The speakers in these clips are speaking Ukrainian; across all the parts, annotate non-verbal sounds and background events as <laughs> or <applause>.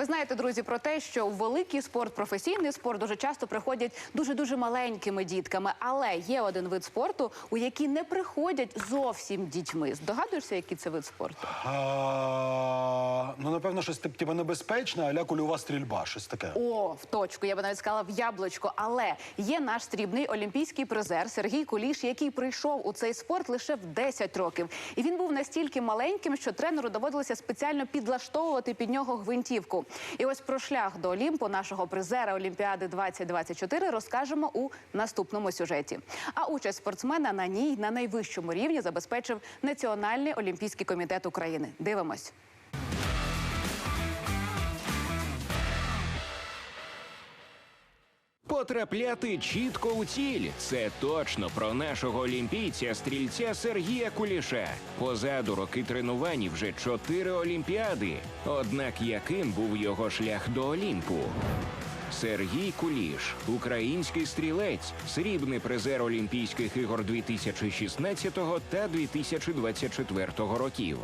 Ви знаєте, друзі, про те, що в великий спорт, професійний спорт дуже часто приходять дуже дуже маленькими дітками. Але є один вид спорту, у який не приходять зовсім дітьми. Здогадуєшся, який це вид спорту? А, ну, напевно, щось тип- типу небезпечне, аля кульова стрільба, щось таке. О, в точку. Я би навіть сказала в яблучко. Але є наш срібний олімпійський призер Сергій Куліш, який прийшов у цей спорт лише в 10 років. І він був настільки маленьким, що тренеру доводилося спеціально підлаштовувати під нього гвинтівку. І ось про шлях до Олімпу нашого призера Олімпіади 2024 розкажемо у наступному сюжеті. А участь спортсмена на ній на найвищому рівні забезпечив Національний олімпійський комітет України. Дивимось. Потрапляти чітко у ціль це точно про нашого олімпійця стрільця Сергія Куліша. Позаду роки тренувань вже чотири олімпіади. Однак яким був його шлях до Олімпу? Сергій Куліш, український стрілець, срібний призер Олімпійських ігор 2016 та 2024 років.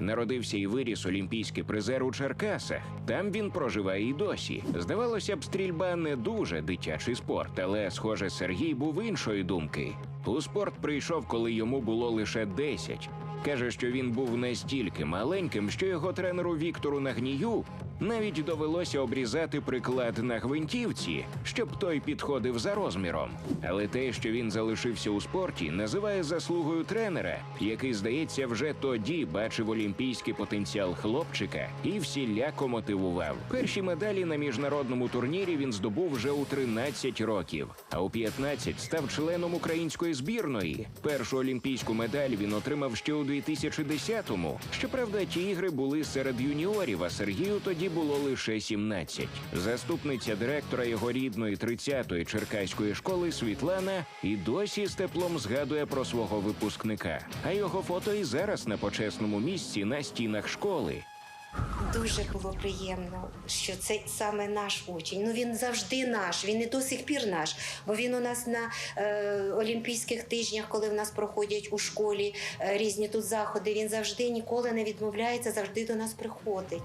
Народився і виріс олімпійський призер у Черкасах. Там він проживає і досі. Здавалося б, стрільба не дуже дитячий спорт, але, схоже, Сергій був іншої думки. У спорт прийшов, коли йому було лише 10. Каже, що він був настільки маленьким, що його тренеру Віктору Нагнію навіть довелося обрізати приклад на гвинтівці, щоб той підходив за розміром. Але те, що він залишився у спорті, називає заслугою тренера, який, здається, вже тоді бачив олімпійський потенціал хлопчика і всіляко мотивував. Перші медалі на міжнародному турнірі він здобув вже у 13 років, а у 15 став членом української збірної. Першу олімпійську медаль він отримав ще у 2010-му. Щоправда, ті ігри були серед юніорів, а Сергію тоді було лише 17. Заступниця директора його рідної 30-ї черкаської школи Світлана і досі з теплом згадує про свого випускника. А його фото і зараз на почесному місці на стінах школи. Дуже було приємно, що це саме наш учень. Ну він завжди наш, він і до сих пір наш. Бо він у нас на е, Олімпійських тижнях, коли в нас проходять у школі е, різні тут заходи, він завжди ніколи не відмовляється, завжди до нас приходить.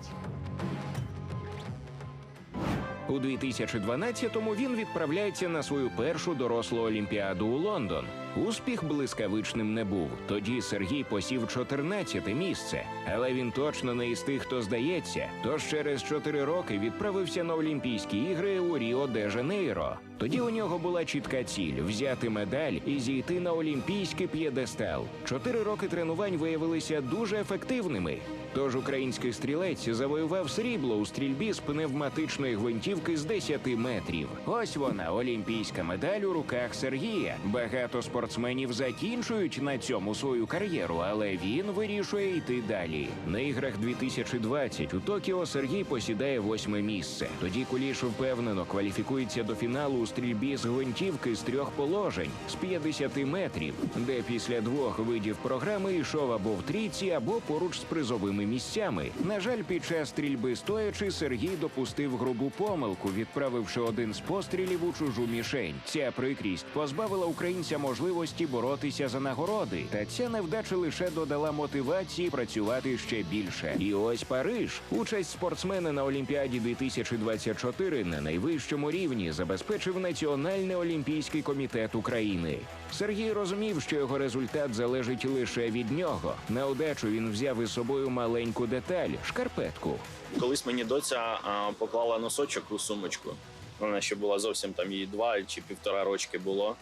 У 2012-му він відправляється на свою першу дорослу олімпіаду у Лондон. Успіх блискавичним не був. Тоді Сергій посів 14-те місце, але він точно не із тих, хто здається. Тож через 4 роки відправився на Олімпійські ігри у Ріо де Жанейро. Тоді у нього була чітка ціль взяти медаль і зійти на олімпійський п'єдестал. Чотири роки тренувань виявилися дуже ефективними. Тож український стрілець завоював срібло у стрільбі з пневматичної гвинтівки з 10 метрів. Ось вона, олімпійська медаль у руках Сергія. Багато спортсменів закінчують на цьому свою кар'єру, але він вирішує йти далі. На іграх 2020 у Токіо Сергій посідає восьме місце. Тоді Куліш впевнено кваліфікується до фіналу у стрільбі з гвинтівки з трьох положень з 50 метрів, де після двох видів програми йшов або в трійці, або поруч з призовими місцями. На жаль, під час стрільби стоячи, Сергій допустив грубу помилку, відправивши один з пострілів у чужу мішень. Ця прикрість позбавила українця можливості боротися за нагороди. Та ця невдача лише додала мотивації працювати ще більше. І ось Париж. Участь спортсмена на Олімпіаді 2024 на найвищому рівні забезпечив Національний олімпійський комітет України. Сергій розумів, що його результат залежить лише від нього. На удачу він взяв із собою маленьку деталь шкарпетку. Колись мені доця поклала носочок у сумочку. Вона ще була зовсім там їй два чи півтора рочки було.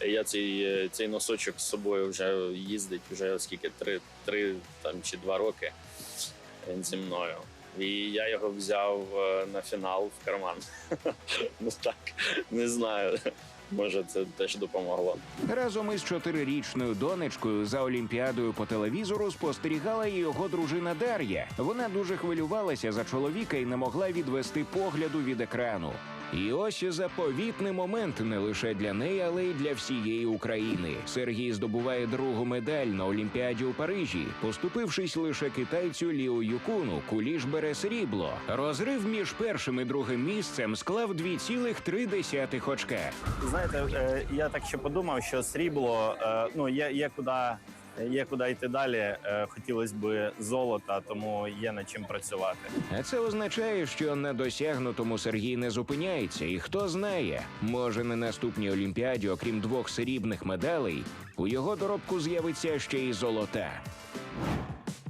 Я цей, е, цей носочок з собою вже їздить вже скільки три, три там чи два роки він зі мною. І я його взяв е, на фінал в карман. <laughs> ну так, не знаю. Може, це теж допомогло. Разом із чотирирічною донечкою за олімпіадою по телевізору спостерігала і його дружина Дар'я. Вона дуже хвилювалася за чоловіка і не могла відвести погляду від екрану. І ось заповітний момент не лише для неї, але й для всієї України. Сергій здобуває другу медаль на Олімпіаді у Парижі, поступившись лише китайцю Ліо Юкуну, куліш бере срібло. Розрив між першим і другим місцем склав 2,3 очка. Знаєте, е, я так ще подумав, що срібло, е, ну є, є куди Є куди йти далі. Е, Хотілося б золота, тому є над чим працювати. А це означає, що на досягнутому Сергій не зупиняється, і хто знає, може на наступній олімпіаді, окрім двох срібних медалей, у його доробку з'явиться ще й золота.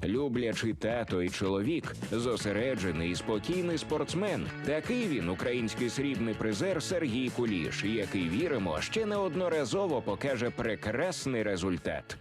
Люблячий тато і чоловік, зосереджений і спокійний спортсмен. Такий він, український срібний призер Сергій Куліш, який віримо, ще неодноразово покаже прекрасний результат.